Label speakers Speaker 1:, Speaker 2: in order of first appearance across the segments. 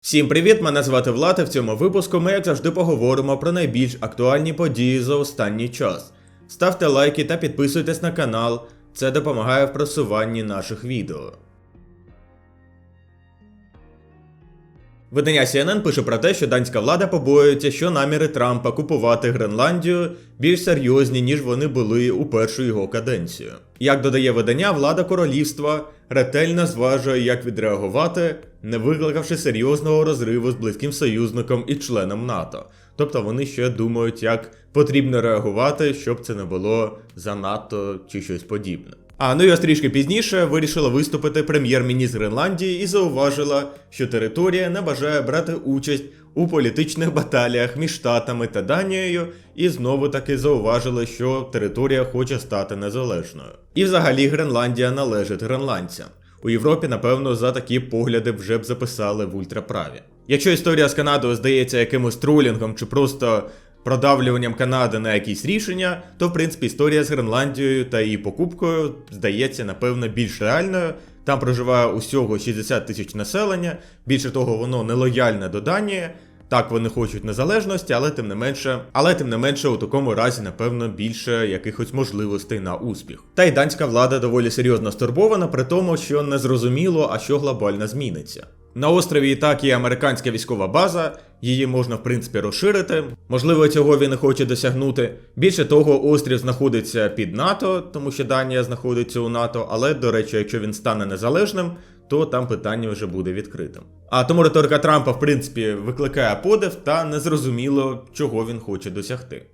Speaker 1: Всім привіт! Мене звати Влад, і в цьому випуску ми, як завжди, поговоримо про найбільш актуальні події за останній час. Ставте лайки та підписуйтесь на канал, це допомагає в просуванні наших відео. Видання CNN пише про те, що данська влада побоюється, що наміри Трампа купувати Гренландію більш серйозні, ніж вони були у першу його каденцію. Як додає видання, влада королівства ретельно зважує, як відреагувати, не викликавши серйозного розриву з близьким союзником і членом НАТО. Тобто вони ще думають, як потрібно реагувати, щоб це не було занадто чи щось подібне. А ну і ось трішки пізніше вирішила виступити прем'єр-міністр Гренландії і зауважила, що територія не бажає брати участь у політичних баталіях між Штатами та Данією, і знову таки зауважили, що територія хоче стати незалежною. І взагалі Гренландія належить гренландцям. У Європі, напевно, за такі погляди вже б записали в ультраправі. Якщо історія з Канадою здається якимось тролінгом чи просто продавлюванням Канади на якісь рішення, то в принципі історія з Гренландією та її покупкою здається, напевно, більш реальною. Там проживає усього 60 тисяч населення. Більше того, воно нелояльне до Данії. Так, вони хочуть незалежності, але тим не менше, але тим не менше, у такому разі, напевно, більше якихось можливостей на успіх. Та й данська влада доволі серйозно стурбована, при тому, що не зрозуміло, а що глобально зміниться. На острові і так є американська військова база, її можна в принципі розширити. Можливо, цього він і хоче досягнути. Більше того, острів знаходиться під НАТО, тому що Данія знаходиться у НАТО. Але, до речі, якщо він стане незалежним, то там питання вже буде відкритим. А тому риторика Трампа, в принципі, викликає подив та незрозуміло, чого він хоче досягти.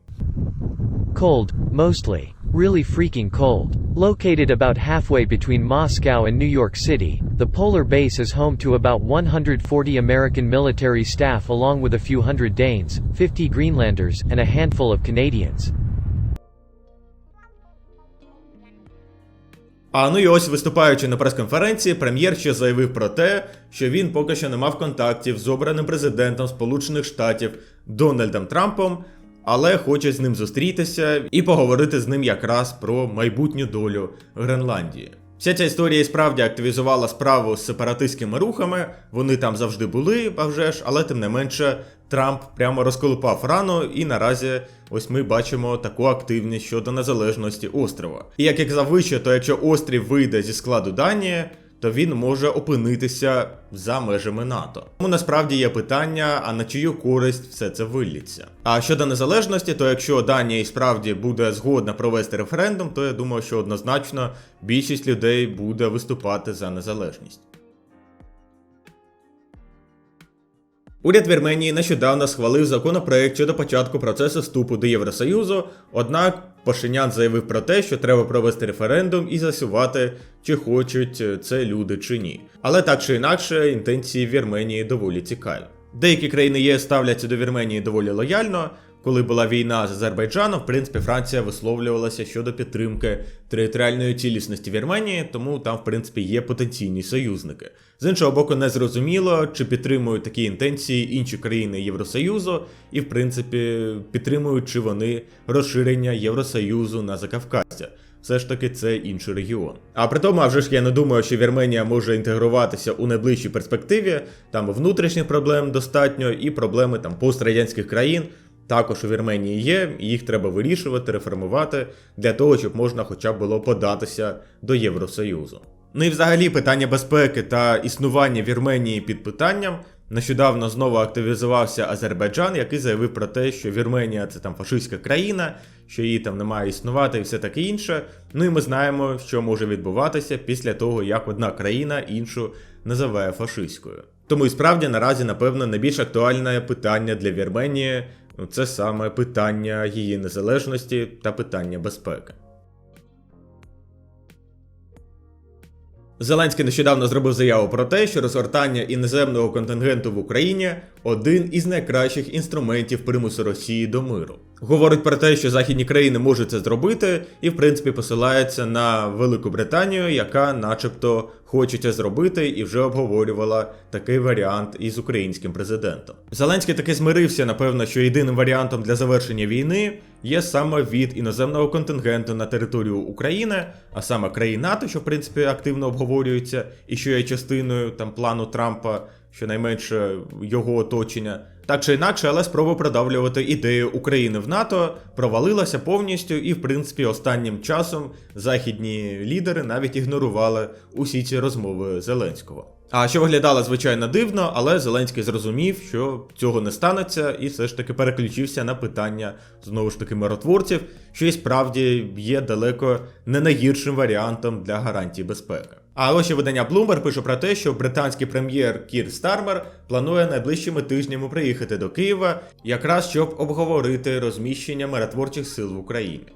Speaker 2: Cold, mostly. Really freaking cold. Located about halfway between Moscow and New York City, the polar base is home to about 140 American military staff along with a few hundred Danes, 50 Greenlanders, and a handful of Canadians.
Speaker 1: А ну і ось виступаючи на прес-конференції, прем'єр ще заявив про те, що він поки що не мав контактів з обраним президентом Сполучених Штатів Дональдом Трампом, але хоче з ним зустрітися і поговорити з ним якраз про майбутню долю Гренландії. Вся ця історія справді активізувала справу з сепаратистськими рухами. Вони там завжди були, а вже ж, але тим не менше, Трамп прямо розколупав рану, і наразі ось ми бачимо таку активність щодо незалежності острова. І як я казав вище, то якщо острів вийде зі складу Данії, то він може опинитися за межами НАТО. Тому насправді є питання, а на чию користь все це виллється. А щодо незалежності, то якщо Данія і справді буде згодна провести референдум, то я думаю, що однозначно більшість людей буде виступати за незалежність. Уряд Вірменії нещодавно схвалив законопроект щодо початку процесу вступу до Євросоюзу, однак Пашинян заявив про те, що треба провести референдум і засувати, чи хочуть це люди чи ні. Але так чи інакше, інтенції Вірменії доволі цікаві. Деякі країни ЄС ставляться до Вірменії доволі лояльно. Коли була війна з Азербайджаном, в принципі, Франція висловлювалася щодо підтримки територіальної цілісності Вірменії, тому там, в принципі, є потенційні союзники. З іншого боку, не зрозуміло, чи підтримують такі інтенції інші країни Євросоюзу, і, в принципі, підтримують чи вони розширення Євросоюзу на Закавказя. Все ж таки це інший регіон. А при тому, а вже ж я не думаю, що Вірменія може інтегруватися у найближчій перспективі. Там внутрішніх проблем достатньо, і проблеми там пострадянських країн також у Вірменії є, і їх треба вирішувати, реформувати для того, щоб можна хоча б було податися до Євросоюзу. Ну і взагалі питання безпеки та існування Вірменії під питанням. Нещодавно знову активізувався Азербайджан, який заявив про те, що Вірменія це там фашистська країна, що її там не має існувати і все таке інше. Ну і ми знаємо, що може відбуватися після того, як одна країна іншу називає фашистською. Тому і справді наразі, напевно, найбільш актуальне питання для Вірменії це саме питання її незалежності та питання безпеки. Зеленський нещодавно зробив заяву про те, що розгортання іноземного контингенту в Україні один із найкращих інструментів примусу Росії до миру. Говорить про те, що західні країни можуть це зробити, і в принципі посилається на Велику Британію, яка, начебто, хоче це зробити, і вже обговорювала такий варіант із українським президентом. Зеленський таки змирився, напевно, що єдиним варіантом для завершення війни є саме від іноземного контингенту на територію України, а саме країн НАТО, що в принципі активно обговорюється, і що є частиною там плану Трампа щонайменше його оточення. Так чи інакше, але спроба продавлювати ідею України в НАТО провалилася повністю, і в принципі останнім часом західні лідери навіть ігнорували усі ці розмови Зеленського. А що виглядало звичайно дивно, але Зеленський зрозумів, що цього не станеться, і все ж таки переключився на питання знову ж таки миротворців, що і справді є далеко не найгіршим варіантом для гарантій безпеки. А ось видання Bloomberg пише про те, що британський прем'єр Кір Стармер планує найближчими тижнями приїхати до Києва, якраз щоб обговорити розміщення миротворчих сил в Україні.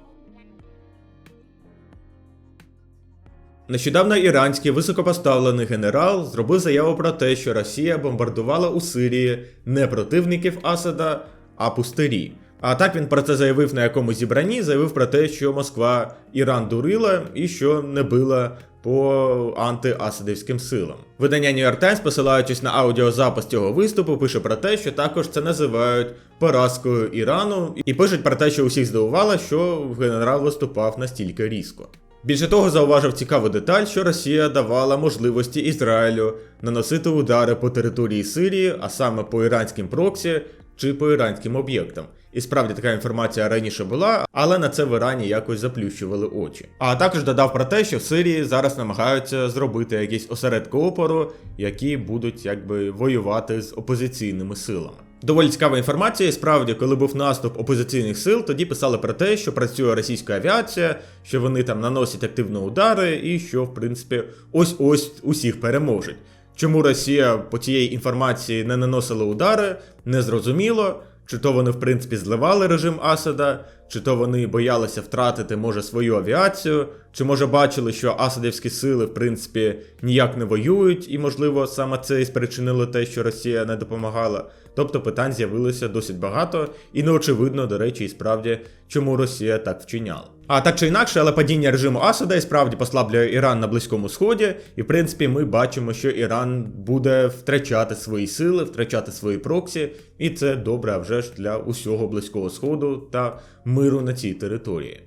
Speaker 1: Нещодавно іранський високопоставлений генерал зробив заяву про те, що Росія бомбардувала у Сирії не противників Асада, а пустирі. А так він про це заявив на якомусь зібранні, заявив про те, що Москва Іран дурила і що не била по антиасадівським силам. Видання New York Times, посилаючись на аудіозапис цього виступу, пише про те, що також це називають поразкою Ірану, і пишуть про те, що усіх здивувало, що генерал виступав настільки різко. Більше того, зауважив цікаву деталь, що Росія давала можливості Ізраїлю наносити удари по території Сирії, а саме по іранським проксі чи по іранським об'єктам. І справді така інформація раніше була, але на це в Ірані якось заплющували очі. А також додав про те, що в Сирії зараз намагаються зробити якісь осередки опору, які будуть якби воювати з опозиційними силами. Доволі цікава інформація. І Справді, коли був наступ опозиційних сил, тоді писали про те, що працює російська авіація, що вони там наносять активно удари, і що, в принципі, ось ось усіх переможуть. Чому Росія по цієї інформації не наносила удари, незрозуміло. Чи то вони в принципі зливали режим Асада, чи то вони боялися втратити може свою авіацію, чи може бачили, що асадівські сили в принципі ніяк не воюють, і можливо саме це і спричинило те, що Росія не допомагала. Тобто питань з'явилося досить багато, і не очевидно, до речі, і справді, чому Росія так вчиняла. А так чи інакше, але падіння режиму Асада і справді послаблює Іран на Близькому Сході, і в принципі ми бачимо, що Іран буде втрачати свої сили, втрачати свої проксі, і це добре вже ж для усього Близького Сходу та миру на цій території.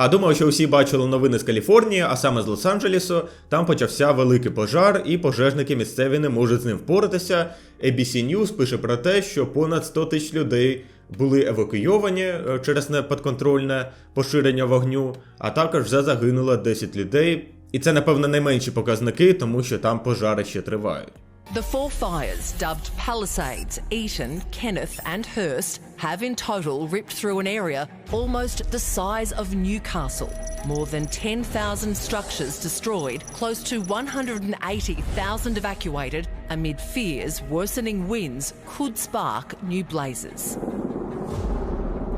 Speaker 1: А думаю, що усі бачили новини з Каліфорнії, а саме з Лос-Анджелесу. Там почався великий пожар, і пожежники місцеві не можуть з ним впоратися. ABC News пише про те, що понад 100 тисяч людей були евакуйовані е, через неподконтрольне поширення вогню, а також вже загинуло 10 людей. І це, напевно, найменші показники, тому що там пожари ще тривають.
Speaker 3: The four fires, dubbed Palisades, Eaton, Kenneth, and Hurst, have in total ripped through an area almost the size of Newcastle. More than 10,000 structures destroyed, close to 180,000 evacuated, amid fears worsening winds could spark new blazes.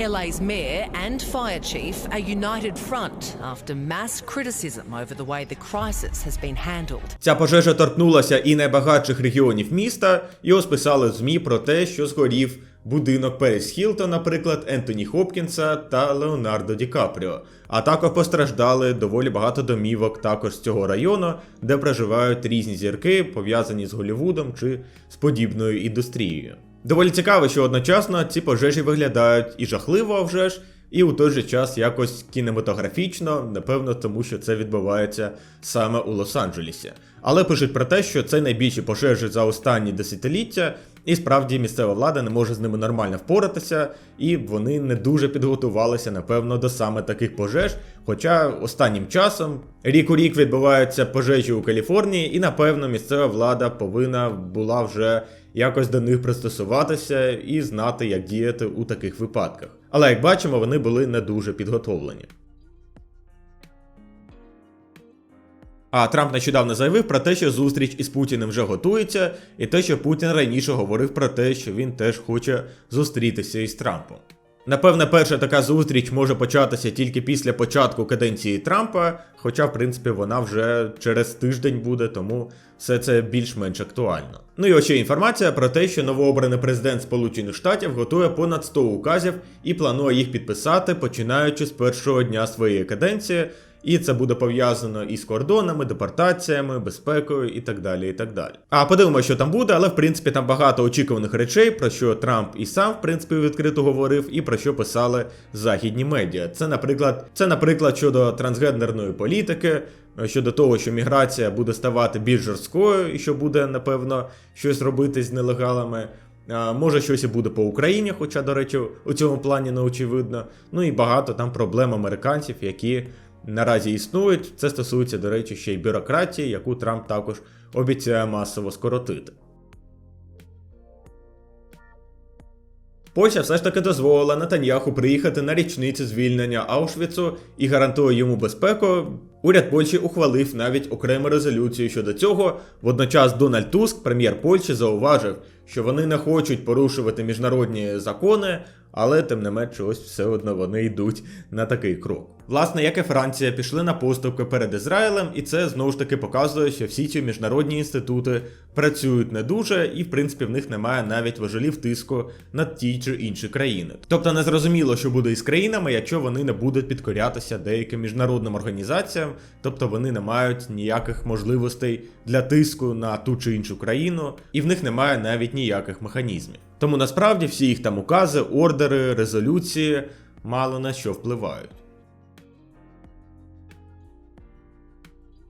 Speaker 3: LA's mayor and fire chief are united front after mass criticism over the way the crisis has been handled.
Speaker 1: Ця пожежа торкнулася і найбагатших регіонів міста, і ось писали в ЗМІ про те, що згорів будинок Періс Хілтон, наприклад, Ентоні Хопкінса та Леонардо Ді Капріо. А також постраждали доволі багато домівок також з цього району, де проживають різні зірки, пов'язані з Голлівудом чи з подібною індустрією. Доволі цікаво, що одночасно ці пожежі виглядають і жахливо вже ж, і у той же час якось кінематографічно, напевно, тому що це відбувається саме у Лос-Анджелесі. Але пишуть про те, що це найбільші пожежі за останні десятиліття, і справді місцева влада не може з ними нормально впоратися, і вони не дуже підготувалися, напевно, до саме таких пожеж. Хоча останнім часом рік у рік відбуваються пожежі у Каліфорнії, і напевно місцева влада повинна була вже якось до них пристосуватися і знати, як діяти у таких випадках. Але як бачимо, вони були не дуже підготовлені. А Трамп нещодавно заявив про те, що зустріч із Путіним вже готується, і те, що Путін раніше говорив про те, що він теж хоче зустрітися із Трампом. Напевне, перша така зустріч може початися тільки після початку каденції Трампа, хоча, в принципі, вона вже через тиждень буде, тому все це більш-менш актуально. Ну і ще інформація про те, що новообраний президент Сполучених Штатів готує понад 100 указів і планує їх підписати, починаючи з першого дня своєї каденції. І це буде пов'язано із кордонами, депортаціями, безпекою і так далі. і так далі. А подивимося, що там буде, але в принципі там багато очікуваних речей, про що Трамп і сам в принципі відкрито говорив, і про що писали західні медіа. Це, наприклад, це, наприклад, щодо трансгендерної політики. Щодо того, що міграція буде ставати більш жорсткою, і що буде, напевно, щось робити з нелегалами. Може, щось і буде по Україні, хоча, до речі, у цьому плані не очевидно. Ну і багато там проблем американців, які наразі існують. Це стосується, до речі, ще й бюрократії, яку Трамп також обіцяє масово скоротити. Польща все ж таки дозволила Натаньяху приїхати на річницю звільнення Аушвіцу і гарантує йому безпеку. Уряд Польщі ухвалив навіть окрему резолюцію щодо цього. Водночас Дональд Туск, прем'єр Польщі, зауважив, що вони не хочуть порушувати міжнародні закони, але тим не менше, ось все одно вони йдуть на такий крок. Власне, як і Франція, пішли на поступки перед Ізраїлем, і це знову ж таки показує, що всі ці міжнародні інститути працюють не дуже, і в принципі в них немає навіть важелів тиску на ті чи інші країни. Тобто не зрозуміло, що буде із країнами, якщо вони не будуть підкорятися деяким міжнародним організаціям, тобто вони не мають ніяких можливостей для тиску на ту чи іншу країну, і в них немає навіть ніяких механізмів. Тому насправді всі їх там укази, ордери, резолюції мало на що впливають.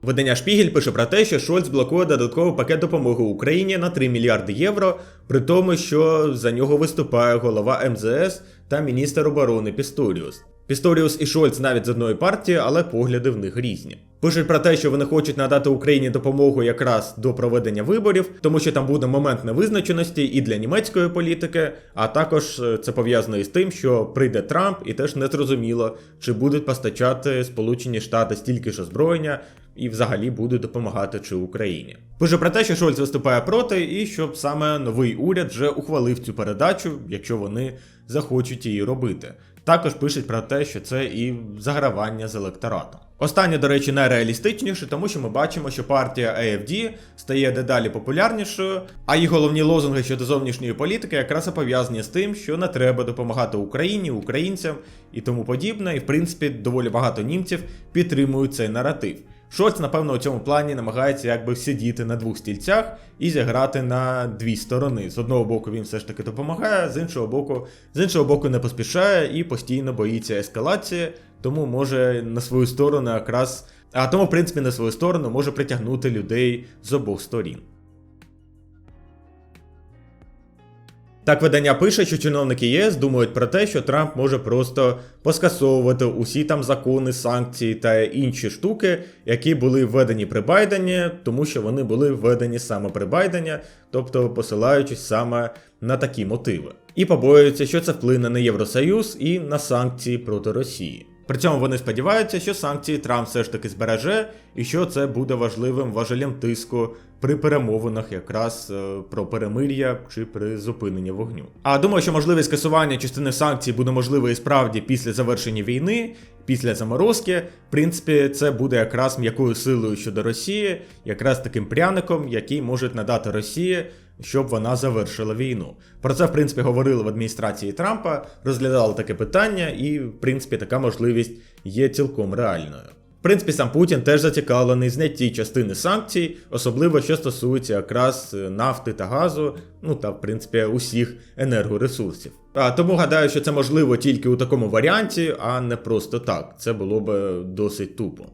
Speaker 1: Видання Шпігель пише про те, що Шольц блокує додатковий пакет допомоги Україні на 3 мільярди євро, при тому, що за нього виступає голова МЗС та міністр оборони Пісторіус. Пісторіус і Шольц навіть з одної партії, але погляди в них різні. Пишуть про те, що вони хочуть надати Україні допомогу якраз до проведення виборів, тому що там буде момент невизначеності і для німецької політики, а також е, це пов'язано із тим, що прийде Трамп, і теж не зрозуміло, чи будуть постачати Сполучені Штати стільки ж озброєння, і взагалі будуть допомагати чи Україні. Пише про те, що Шольц виступає проти, і щоб саме новий уряд вже ухвалив цю передачу, якщо вони захочуть її робити. Також пишуть про те, що це і загравання з електоратом. Останнє, до речі, найреалістичніше, тому що ми бачимо, що партія AFD стає дедалі популярнішою, а її головні лозунги щодо зовнішньої політики якраз і пов'язані з тим, що не треба допомагати Україні, українцям і тому подібне. І в принципі доволі багато німців підтримують цей наратив. Шольц, напевно, у цьому плані намагається якби сидіти на двох стільцях і зіграти на дві сторони. З одного боку він все ж таки допомагає, з іншого боку, з іншого боку не поспішає і постійно боїться ескалації, тому може на свою сторону якраз. А тому, в принципі, на свою сторону може притягнути людей з обох сторін. Так видання пише, що чиновники ЄС думають про те, що Трамп може просто поскасовувати усі там закони, санкції та інші штуки, які були введені при Байдені, тому що вони були введені саме при Байдені, тобто посилаючись саме на такі мотиви. І побоюються, що це вплине на Євросоюз і на санкції проти Росії. При цьому вони сподіваються, що санкції Трамп все ж таки збереже, і що це буде важливим важелем тиску при перемовинах якраз е, про перемир'я чи при зупиненні вогню. А думаю, що можливість скасування частини санкцій буде можливо і справді після завершення війни, після заморозки. В принципі, це буде якраз м'якою силою щодо Росії, якраз таким пряником, який можуть надати Росії. Щоб вона завершила війну. Про це, в принципі, говорили в адміністрації Трампа, розглядали таке питання, і, в принципі, така можливість є цілком реальною. В принципі, сам Путін теж зацікавлений знятті частини санкцій, особливо що стосується якраз нафти та газу, ну та в принципі усіх енергоресурсів. А тому гадаю, що це можливо тільки у такому варіанті, а не просто так. Це було б досить тупо.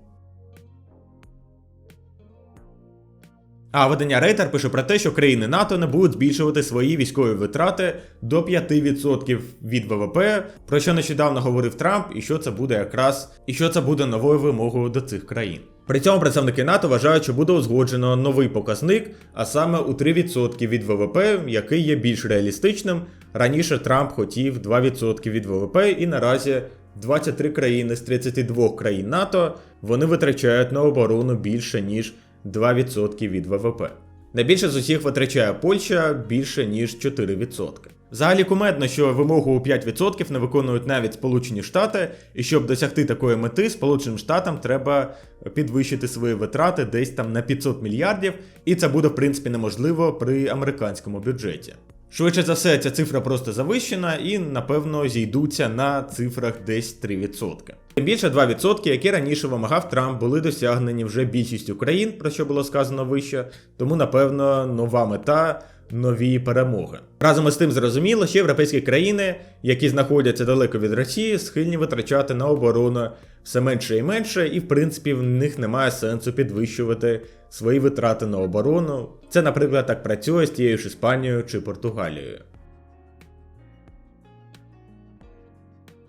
Speaker 1: А видання Рейтер пише про те, що країни НАТО не будуть збільшувати свої військові витрати до 5% від ВВП, про що нещодавно говорив Трамп, і що це буде якраз і що це буде новою вимогою до цих країн. При цьому представники НАТО вважають, що буде узгоджено новий показник, а саме у 3% від ВВП, який є більш реалістичним. Раніше Трамп хотів 2% від ВВП, і наразі 23 країни з 32 країн НАТО вони витрачають на оборону більше ніж 2% від ВВП. Найбільше з усіх витрачає Польща більше ніж 4%. Взагалі кумедно, що вимогу у 5% не виконують навіть Сполучені Штати, і щоб досягти такої мети, Сполученим Штатам треба підвищити свої витрати десь там на 500 мільярдів, і це буде в принципі неможливо при американському бюджеті. Швидше за все, ця цифра просто завищена і, напевно, зійдуться на цифрах десь 3%. Тим більше 2%, які раніше вимагав Трамп, були досягнені вже більшістю країн, про що було сказано вище, тому, напевно, нова мета. Нові перемоги разом із тим зрозуміло, що європейські країни, які знаходяться далеко від Росії, схильні витрачати на оборону все менше і менше, і в принципі в них немає сенсу підвищувати свої витрати на оборону. Це, наприклад, так працює з тією ж Іспанією чи Португалією.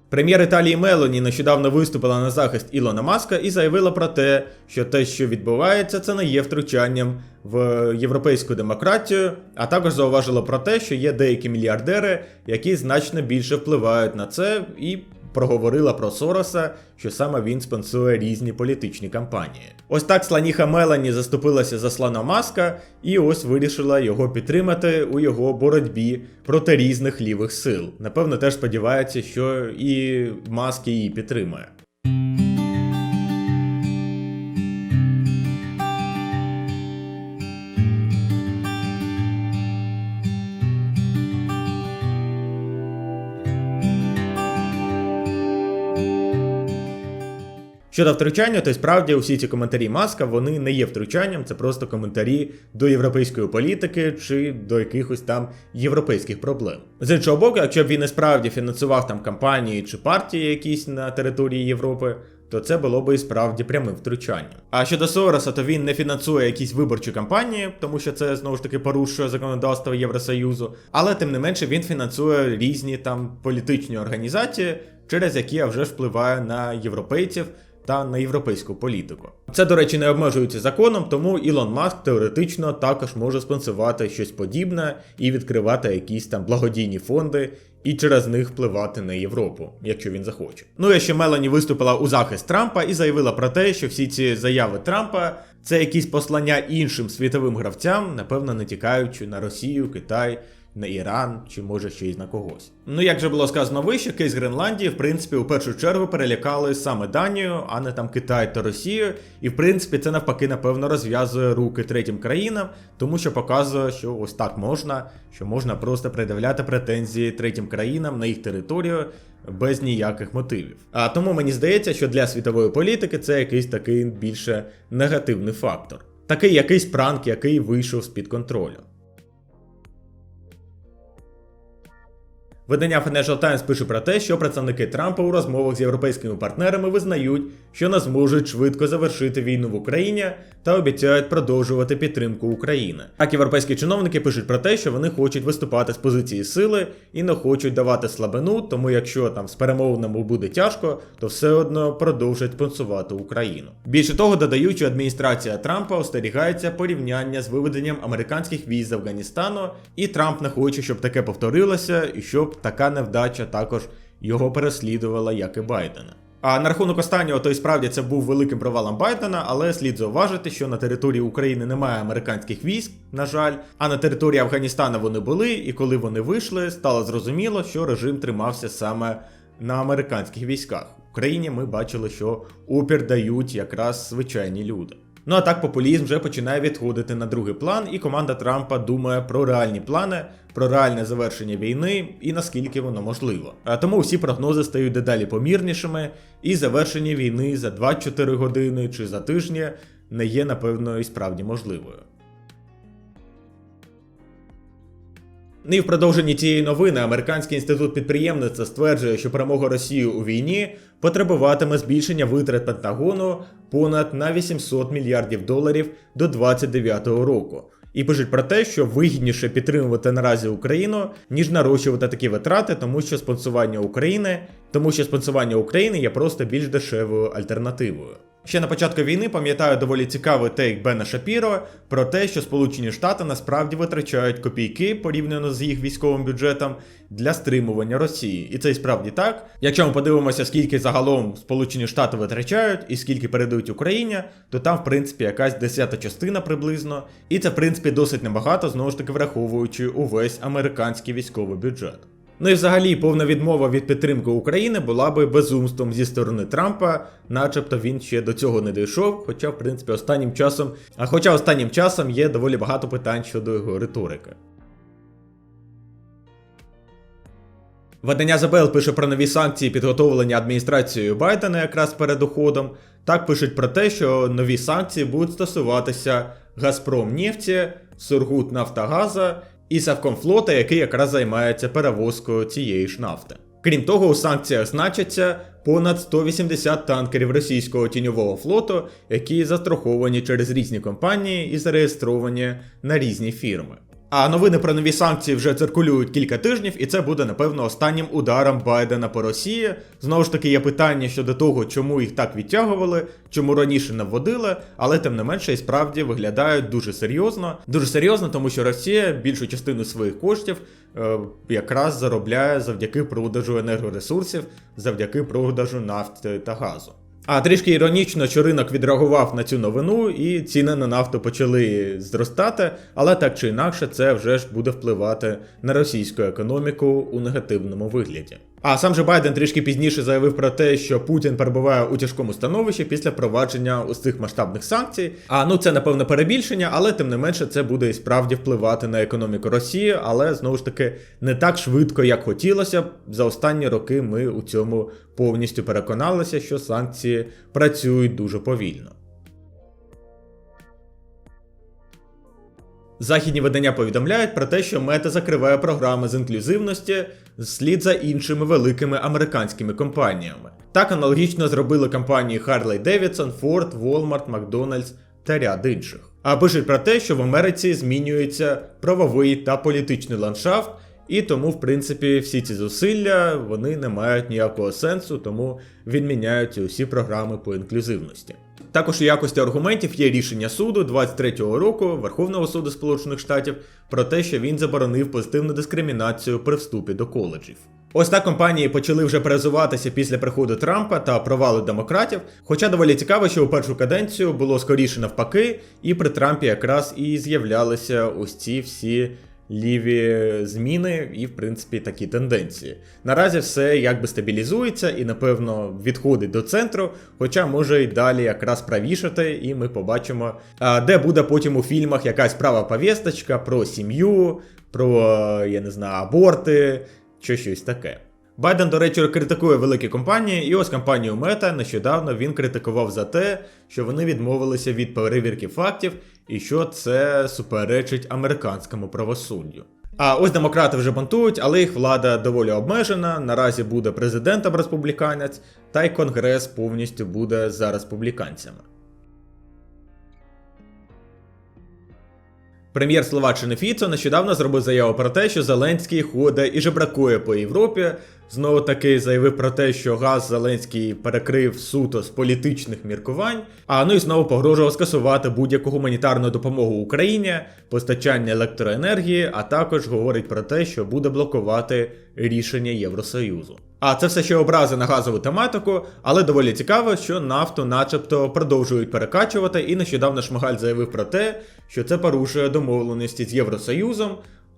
Speaker 1: Прем'єр Італії Мелоні нещодавно виступила на захист Ілона Маска і заявила про те, що те, що відбувається, це не є втручанням в європейську демократію, а також зауважила про те, що є деякі мільярдери, які значно більше впливають на це, і проговорила про Сороса, що саме він спонсує різні політичні кампанії. Ось так сланіха Мелані заступилася за слона Маска і ось вирішила його підтримати у його боротьбі проти різних лівих сил. Напевно, теж сподівається, що і Маск її підтримає. Щодо втручання, то справді усі ці коментарі Маска вони не є втручанням, це просто коментарі до європейської політики чи до якихось там європейських проблем. З іншого боку, якщо б він і справді фінансував там кампанії чи партії якісь на території Європи. То це було би і справді прямим втручанням. А щодо Сороса, то він не фінансує якісь виборчі кампанії, тому що це знову ж таки порушує законодавство Євросоюзу. Але тим не менше він фінансує різні там політичні організації, через які вже впливає на європейців та на європейську політику. Це, до речі, не обмежується законом, тому Ілон Маск теоретично також може спонсорувати щось подібне і відкривати якісь там благодійні фонди. І через них впливати на Європу, якщо він захоче. Ну і ще Мелані виступила у захист Трампа і заявила про те, що всі ці заяви Трампа це якісь послання іншим світовим гравцям, напевно, не тікаючи на Росію, Китай, на Іран чи може ще й на когось. Ну як же було сказано вище, кейс Гренландії, в принципі, у першу чергу перелякали саме Данію, а не там Китай та Росію. І в принципі це навпаки, напевно, розв'язує руки третім країнам, тому що показує, що ось так можна, що можна просто пред'являти претензії третім країнам на їх територію. Без ніяких мотивів. А тому мені здається, що для світової політики це якийсь такий більше негативний фактор. Такий якийсь пранк, який вийшов з-під контролю. Видання Financial Times пише про те, що представники Трампа у розмовах з європейськими партнерами визнають, що не зможуть швидко завершити війну в Україні та обіцяють продовжувати підтримку України. Так європейські чиновники пишуть про те, що вони хочуть виступати з позиції сили і не хочуть давати слабину, тому якщо там з перемовинами буде тяжко, то все одно продовжать спонсувати Україну. Більше того, додають, що адміністрація Трампа остерігається порівняння з виведенням американських військ з Афганістану, і Трамп не хоче, щоб таке повторилося, і щоб така невдача також його переслідувала, як і Байдена. А на рахунок останнього, то й справді це був великим провалом Байдена, але слід зауважити, що на території України немає американських військ, на жаль, а на території Афганістану вони були, і коли вони вийшли, стало зрозуміло, що режим тримався саме на американських військах. В Україні ми бачили, що опір дають якраз звичайні люди. Ну а так популізм вже починає відходити на другий план, і команда Трампа думає про реальні плани, про реальне завершення війни і наскільки воно можливо. А тому всі прогнози стають дедалі помірнішими, і завершення війни за 24 години чи за тижні не є, напевно, і справді можливою. І в продовженні цієї новини Американський інститут підприємництва стверджує, що перемога Росії у війні потребуватиме збільшення витрат Пентагону понад на 800 мільярдів доларів до 2029 року. І пишуть про те, що вигідніше підтримувати наразі Україну, ніж нарощувати такі витрати, тому що спонсування України, тому що спонсування України є просто більш дешевою альтернативою. Ще на початку війни пам'ятаю доволі цікавий тейк Бена Шапіро про те, що Сполучені Штати насправді витрачають копійки порівняно з їх військовим бюджетом для стримування Росії. І це і справді так. Якщо ми подивимося, скільки загалом Сполучені Штати витрачають і скільки передають Україні, то там, в принципі, якась десята частина приблизно. І це, в принципі, досить небагато, знову ж таки враховуючи увесь американський військовий бюджет. Ну і взагалі повна відмова від підтримки України була би безумством зі сторони Трампа, начебто він ще до цього не дійшов. Хоча, в принципі, останнім часом, а хоча останнім часом є доволі багато питань щодо його риторики. Видання ЗБЛ пише про нові санкції, підготовлені адміністрацією Байдена якраз перед уходом. Так пишуть про те, що нові санкції будуть стосуватися Газпром Нефті, Сургут Нафтогаза і Савкомфлота, який якраз займається перевозкою цієї ж нафти. Крім того, у санкціях значаться понад 180 танкерів російського тіньового флоту, які застраховані через різні компанії і зареєстровані на різні фірми. А новини про нові санкції вже циркулюють кілька тижнів, і це буде, напевно, останнім ударом Байдена по Росії. Знову ж таки, є питання щодо того, чому їх так відтягували, чому раніше не вводили, але тим не менше і справді виглядають дуже серйозно. Дуже серйозно, тому що Росія більшу частину своїх коштів е, якраз заробляє завдяки продажу енергоресурсів, завдяки продажу нафти та газу. А трішки іронічно, що ринок відреагував на цю новину, і ціни на нафту почали зростати, але так чи інакше це вже ж буде впливати на російську економіку у негативному вигляді. А сам же Байден трішки пізніше заявив про те, що Путін перебуває у тяжкому становищі після впровадження ось цих масштабних санкцій. А ну це напевно перебільшення, але тим не менше це буде і справді впливати на економіку Росії, але знову ж таки не так швидко, як хотілося. За останні роки ми у цьому повністю переконалися, що санкції працюють дуже повільно. Західні видання повідомляють про те, що мета закриває програми з інклюзивності вслід за іншими великими американськими компаніями. Так аналогічно зробили компанії Harley Davidson, Ford, Walmart, McDonald's та ряд інших. А пишуть про те, що в Америці змінюється правовий та політичний ландшафт, і тому, в принципі, всі ці зусилля вони не мають ніякого сенсу, тому відміняються усі програми по інклюзивності. Також у якості аргументів є рішення суду 23-го року Верховного суду Сполучених Штатів про те, що він заборонив позитивну дискримінацію при вступі до коледжів. Ось так компанії почали вже перезуватися після приходу Трампа та провалу демократів. Хоча доволі цікаво, що у першу каденцію було скоріше навпаки, і при Трампі якраз і з'являлися ось ці всі ліві зміни і, в принципі, такі тенденції. Наразі все якби стабілізується і, напевно, відходить до центру, хоча може й далі якраз правішати, і ми побачимо, де буде потім у фільмах якась права повісточка про сім'ю, про, я не знаю, аборти, чи щось таке. Байден, до речі, критикує великі компанії, і ось компанію Meta нещодавно він критикував за те, що вони відмовилися від перевірки фактів і що це суперечить американському правосуддю. А ось демократи вже бунтують, але їх влада доволі обмежена. Наразі буде президентом республіканець, та й конгрес повністю буде за республіканцями. Прем'єр Словаччини Фіцо нещодавно зробив заяву про те, що Зеленський ходить і жебракує по Європі. Знову таки заявив про те, що газ Зеленський перекрив суто з політичних міркувань. А ну і знову погрожував скасувати будь-яку гуманітарну допомогу Україні, постачання електроенергії, а також говорить про те, що буде блокувати рішення Євросоюзу. А це все ще образи на газову тематику, але доволі цікаво, що нафту, начебто, продовжують перекачувати, і нещодавно Шмигаль заявив про те, що це порушує домовленості з Євросоюзом.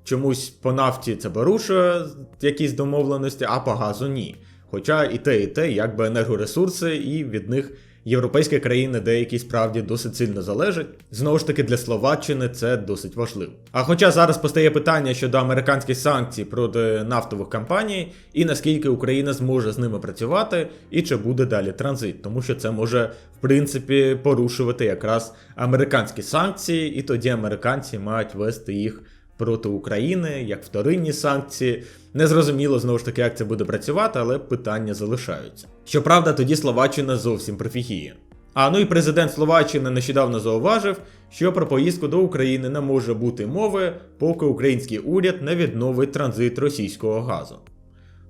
Speaker 1: Чомусь по нафті це порушує якісь домовленості, а по газу ні. Хоча і те, і те, якби енергоресурси, і від них європейські країни деякі справді досить сильно залежать. Знову ж таки, для Словаччини це досить важливо. А хоча зараз постає питання щодо американських санкцій проти нафтових компаній, і наскільки Україна зможе з ними працювати, і чи буде далі транзит, тому що це може в принципі порушувати якраз американські санкції, і тоді американці мають вести їх проти України, як вторинні санкції. Незрозуміло знову ж таки, як це буде працювати, але питання залишаються. Щоправда, тоді Словаччина зовсім прифігіє. А ну і президент Словаччини нещодавно зауважив, що про поїздку до України не може бути мови, поки український уряд не відновить транзит російського газу.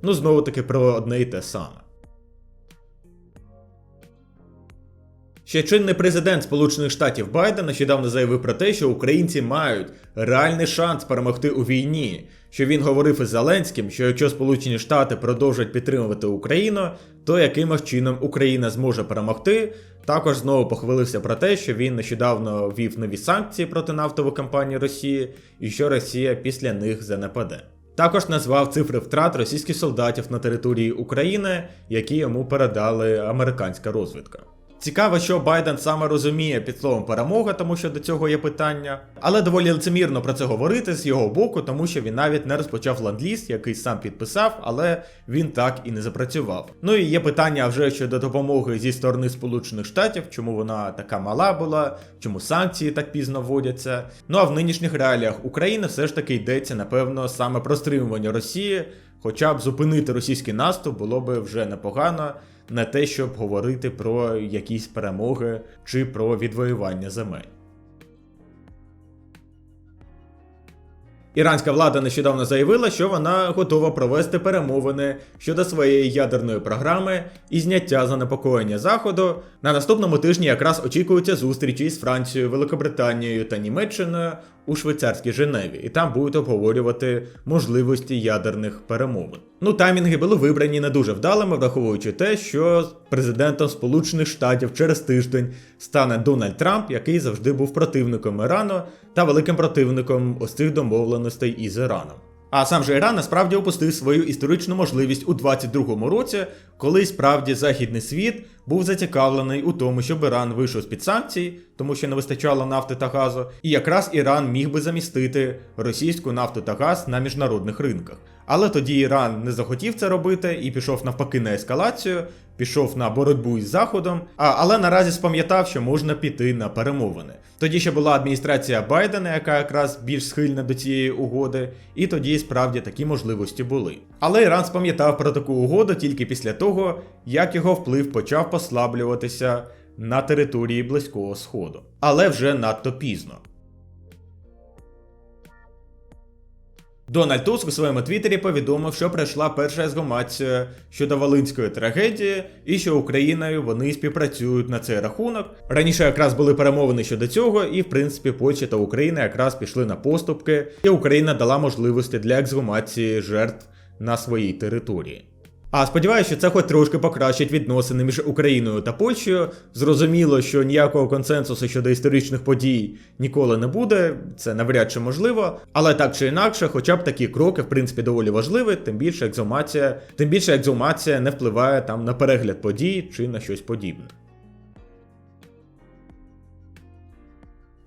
Speaker 1: Ну знову таки про одне і те саме. Ще чинний президент Сполучених Штатів Байден нещодавно заявив про те, що українці мають реальний шанс перемогти у війні. Що він говорив із Зеленським, що якщо Сполучені Штати продовжать підтримувати Україну, то якимось чином Україна зможе перемогти. Також знову похвалився про те, що він нещодавно ввів нові санкції проти нафтових компаній Росії, і що Росія після них занепаде. Також назвав цифри втрат російських солдатів на території України, які йому передали американська розвідка. Цікаво, що Байден саме розуміє під словом перемога, тому що до цього є питання, але доволі лицемірно про це говорити з його боку, тому що він навіть не розпочав ленд-ліз, який сам підписав, але він так і не запрацював. Ну і є питання вже щодо допомоги зі сторони Сполучених Штатів, чому вона така мала була, чому санкції так пізно вводяться. Ну а в нинішніх реаліях України все ж таки йдеться, напевно, саме про стримування Росії. Хоча б зупинити російський наступ було би вже непогано, не те, щоб говорити про якісь перемоги чи про відвоювання земель. Іранська влада нещодавно заявила, що вона готова провести перемовини щодо своєї ядерної програми і зняття занепокоєння Заходу. На наступному тижні якраз очікуються зустрічі із Францією, Великобританією та Німеччиною у швейцарській Женеві, і там будуть обговорювати можливості ядерних перемовин. Ну, таймінги були вибрані не дуже вдалими, враховуючи те, що президентом Сполучених Штатів через тиждень стане Дональд Трамп, який завжди був противником Ірану та великим противником ось цих домовленостей із Іраном. А сам же Іран насправді опустив свою історичну можливість у 22-му році, коли справді західний світ був зацікавлений у тому, щоб Іран вийшов з під санкцій, тому що не вистачало нафти та газу, і якраз Іран міг би замістити російську нафту та газ на міжнародних ринках. Але тоді Іран не захотів це робити і пішов навпаки на ескалацію, пішов на боротьбу із Заходом, а, але наразі спам'ятав, що можна піти на перемовини. Тоді ще була адміністрація Байдена, яка якраз більш схильна до цієї угоди, і тоді справді такі можливості були. Але Іран спам'ятав про таку угоду тільки після того, як його вплив почав послаблюватися на території Близького Сходу. Але вже надто пізно. Дональд Туск у своєму твіттері повідомив, що пройшла перша езгумація щодо Волинської трагедії, і що Україною вони співпрацюють на цей рахунок. Раніше якраз були перемовини щодо цього, і в принципі Польща та Україна якраз пішли на поступки, і Україна дала можливості для ексгумації жертв на своїй території. А сподіваюся, що це хоч трошки покращить відносини між Україною та Польщею. Зрозуміло, що ніякого консенсусу щодо історичних подій ніколи не буде, це навряд чи можливо. Але так чи інакше, хоча б такі кроки, в принципі, доволі важливі, тим більше екзумація, тим більше екзумація не впливає там на перегляд подій чи на щось подібне.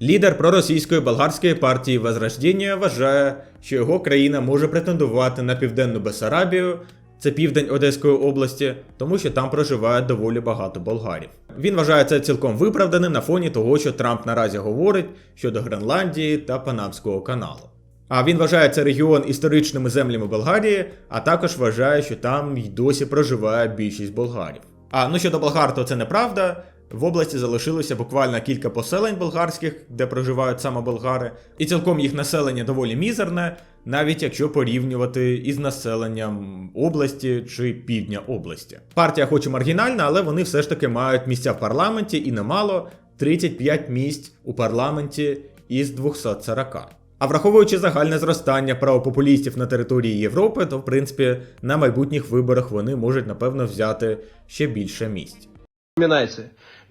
Speaker 1: Лідер проросійської болгарської партії Возрождення вважає, що його країна може претендувати на південну Бесарабію, це південь Одеської області, тому що там проживає доволі багато болгарів. Він вважає це цілком виправданим на фоні того, що Трамп наразі говорить щодо Гренландії та Панамського каналу. А він вважає цей регіон історичними землями Болгарії, а також вважає, що там й досі проживає більшість болгарів. А ну щодо болгар, то це неправда. В області залишилося буквально кілька поселень болгарських, де проживають саме болгари, і цілком їх населення доволі мізерне, навіть якщо порівнювати із населенням області чи півдня області. Партія хоч і маргінальна, але вони все ж таки мають місця в парламенті і немало 35 місць у парламенті із 240. А враховуючи загальне зростання правопопулістів на території Європи, то в принципі на майбутніх виборах вони можуть напевно взяти ще більше місць.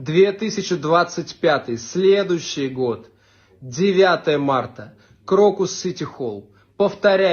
Speaker 4: Запоминайте, 2025, следующий год, 9 марта, Крокус Сити Холл. Повторяем,